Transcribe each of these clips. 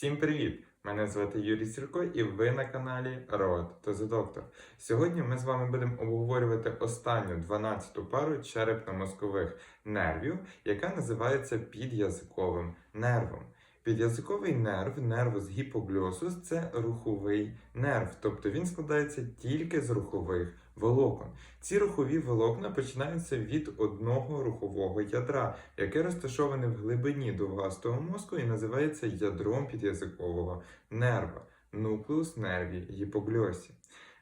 Всім привіт! Мене звати Юрій Сірко і ви на каналі Road to the Doctor. Сьогодні ми з вами будемо обговорювати останню 12-ту пару черепно-мозкових нервів, яка називається під'язиковим нервом. Під'язиковий нерв, нервус гіпоглосус, це руховий нерв, тобто він складається тільки з рухових волокон. Ці рухові волокна починаються від одного рухового ядра, яке розташоване в глибині довгастого мозку і називається ядром під'язикового нерва нуклеус нерві гіпоглосі.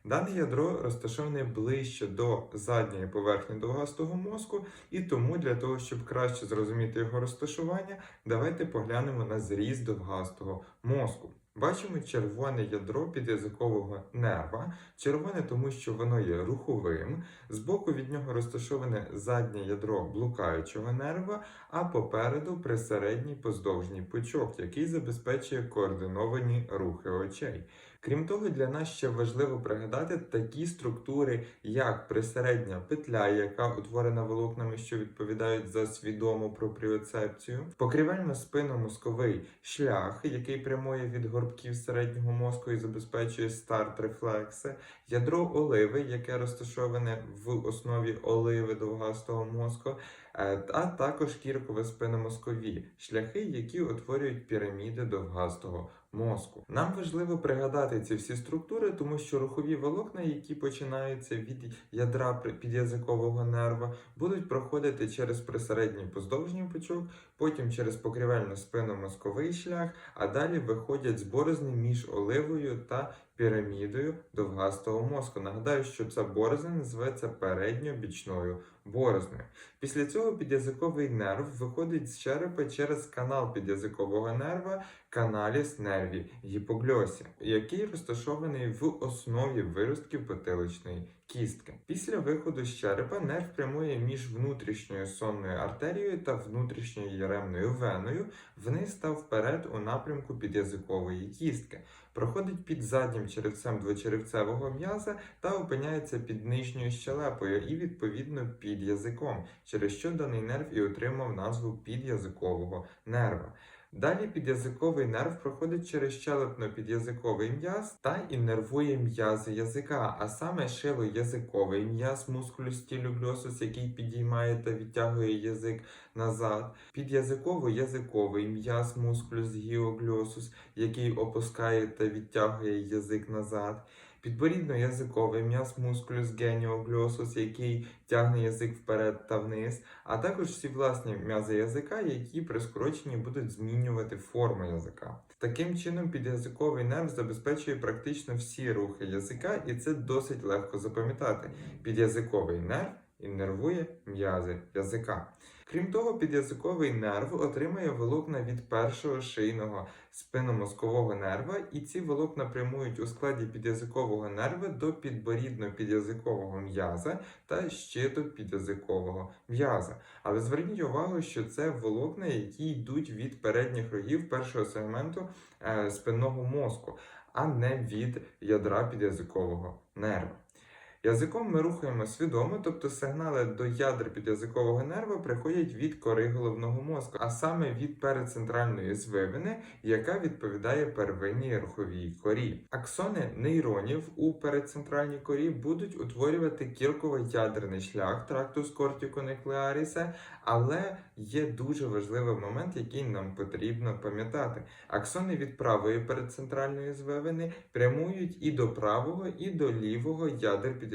Дане ядро розташоване ближче до задньої поверхні довгастого мозку, і тому для того, щоб краще зрозуміти його розташування, давайте поглянемо на зріз довгастого мозку. Бачимо червоне ядро під'язикового нерва. Червоне, тому що воно є руховим. Збоку від нього розташоване заднє ядро блукаючого нерва, а попереду присередній поздовжній пучок, який забезпечує координовані рухи очей. Крім того, для нас ще важливо пригадати такі структури, як присередня петля, яка утворена волокнами, що відповідають за свідому пропріоцепцію, покрівельно-спинномозковий шлях, який прямує від горбків середнього мозку і забезпечує старт рефлекси, ядро оливи, яке розташоване в основі оливи довгастого мозку, е, а також кірково-спинномозкові шляхи, які утворюють піраміди довгастого мозку. Нам важливо пригадати ці всі структури, тому що рухові волокна, які починаються від ядра під'язикового нерва, будуть проходити через присередній поздовжній пучок, потім через покрівельно-спинномозковий шлях, а далі виходять з борозни між оливою та пірамідою довгастого мозку. Нагадаю, що ця борозна називається передньобічною борозною. Після цього під'язиковий нерв виходить з черепа через канал під'язикового нерва каналіс нерві гіпогльосі, який розташований в основі виростків потиличної кістки. Після виходу з черепа нерв прямує між внутрішньою сонною артерією та внутрішньою яремною веною вниз та вперед у напрямку під'язикової кістки. Проходить під заднім черевцем двочеревцевого м'яза та опиняється під нижньою щелепою і відповідно під язиком, через що даний нерв і отримав назву під'язикового нерва. Далі під'язиковий нерв проходить через щелепно-під'язиковий м'яз та іннервує м'язи язика, а саме шило-язиковий м'яз мускулюс стілюглосус, який підіймає та відтягує язик назад, під'язиково-язиковий м'яз мускулюс гіоглосус, який опускає та відтягує язик назад. Підборідно-язиковий м'яз мускулюс геніоглосус, який тягне язик вперед та вниз, а також всі власні м'язи язика, які при скороченні будуть змінювати форму язика. Таким чином, під'язиковий нерв забезпечує практично всі рухи язика, і це досить легко запам'ятати. Під'язиковий нерв іннервує м'язи язика. Крім того, під'язиковий нерв отримує волокна від першого шийного спинномозкового нерва, і ці волокна прямують у складі під'язикового нерва до підборідно-під'язикового м'яза та щито-під'язикового м'яза. Але зверніть увагу, що це волокна, які йдуть від передніх рогів першого сегменту е, спинного мозку, а не від ядра під'язикового нерва. Язиком ми рухаємо свідомо, тобто сигнали до ядер під'язикового нерва приходять від кори головного мозку, а саме від перецентральної звивини, яка відповідає первинній руховій корі. Аксони нейронів у перецентральній корі будуть утворювати кілково-ядерний шлях трактус кортиконеклеаріса, але є дуже важливий момент, який нам потрібно пам'ятати. Аксони від правої передцентральної звивини прямують і до правого, і до лівого ядер під'язикового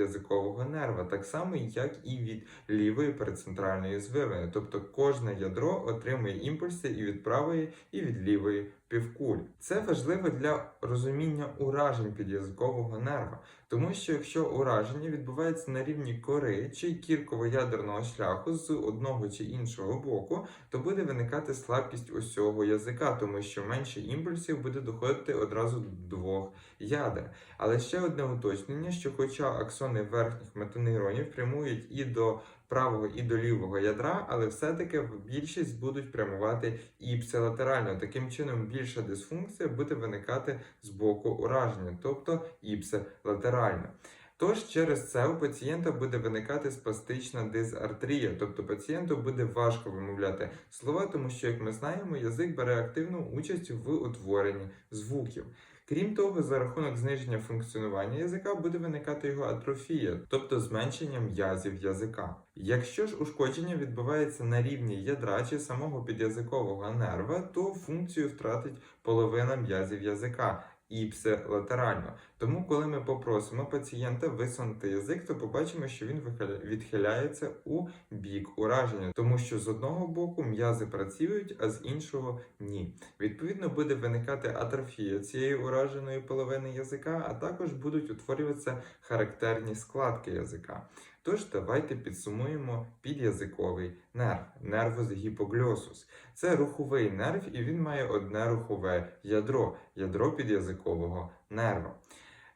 нерва, так само як і від лівої перецентральної звивини. Тобто кожне ядро отримує імпульси і від правої, і від лівої півкуль. Це важливо для розуміння уражень під'язикового нерва, тому що якщо ураження відбувається на рівні кори чи кірково-ядерного шляху з одного чи іншого боку, то буде виникати слабкість усього язика, тому що менше імпульсів буде доходити одразу до двох ядер. Але ще одне уточнення, що хоча аксони верхніх метанейронів прямують і до правого і до лівого ядра, але все-таки більшість будуть прямувати іпсилатерально. Таким чином, більша дисфункція буде виникати з боку ураження, тобто іпсилатерально. Тож через це у пацієнта буде виникати спастична дисартрія, тобто пацієнту буде важко вимовляти слова, тому що, як ми знаємо, язик бере активну участь в утворенні звуків. Крім того, за рахунок зниження функціонування язика буде виникати його атрофія, тобто зменшення м'язів язика. Якщо ж ушкодження відбувається на рівні ядра чи самого підязикового нерва, то функцію втратить половина м'язів язика. Іпсе латерально. Тому, коли ми попросимо пацієнта висунути язик, то побачимо, що він відхиляється у бік ураження, тому що з одного боку м'язи працюють, а з іншого ні. Відповідно, буде виникати атрофія цієї ураженої половини язика, а також будуть утворюватися характерні складки язика. Тож давайте підсумуємо підязиковий нерв, нервус гіпогльосус. Це руховий нерв, і він має одне рухове ядро, ядро підязикового нерва.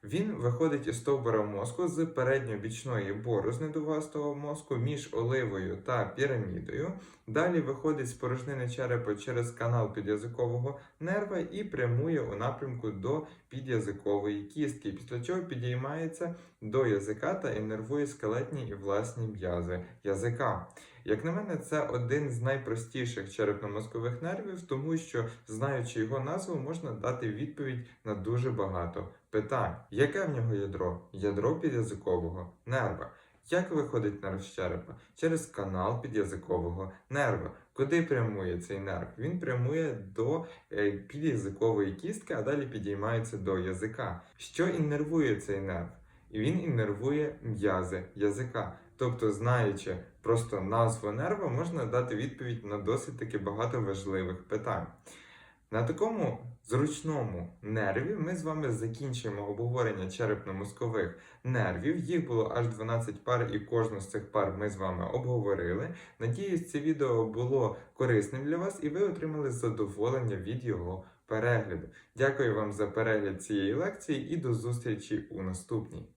Він виходить із стовбура мозку з передньобічної борозни довгастого мозку між оливою та пірамідою. Далі виходить з порожнини черепа через канал підязикового нерва і прямує у напрямку до підязикової кістки, після чого підіймається до язика та іннервує скелетні і власні м'язи язика. Як на мене, це один з найпростіших черепно-мозкових нервів, тому що, знаючи його назву, можна дати відповідь на дуже багато питань. Яке в нього ядро? Ядро підязикового нерва. Як виходить нерв з черепа? Через канал підязикового нерва. Куди прямує цей нерв? Він прямує до е, підязикової кістки, а далі підіймається до язика. Що іннервує цей нерв? Він іннервує м'язи язика. Тобто, знаючи просто назву нерва, можна дати відповідь на досить таки багато важливих питань. На такому зручному нерві ми з вами закінчуємо обговорення черепно-мозкових нервів. Їх було аж 12 пар, і кожну з цих пар ми з вами обговорили. Надіюсь, це відео було корисним для вас і ви отримали задоволення від його перегляду. Дякую вам за перегляд цієї лекції і до зустрічі у наступній.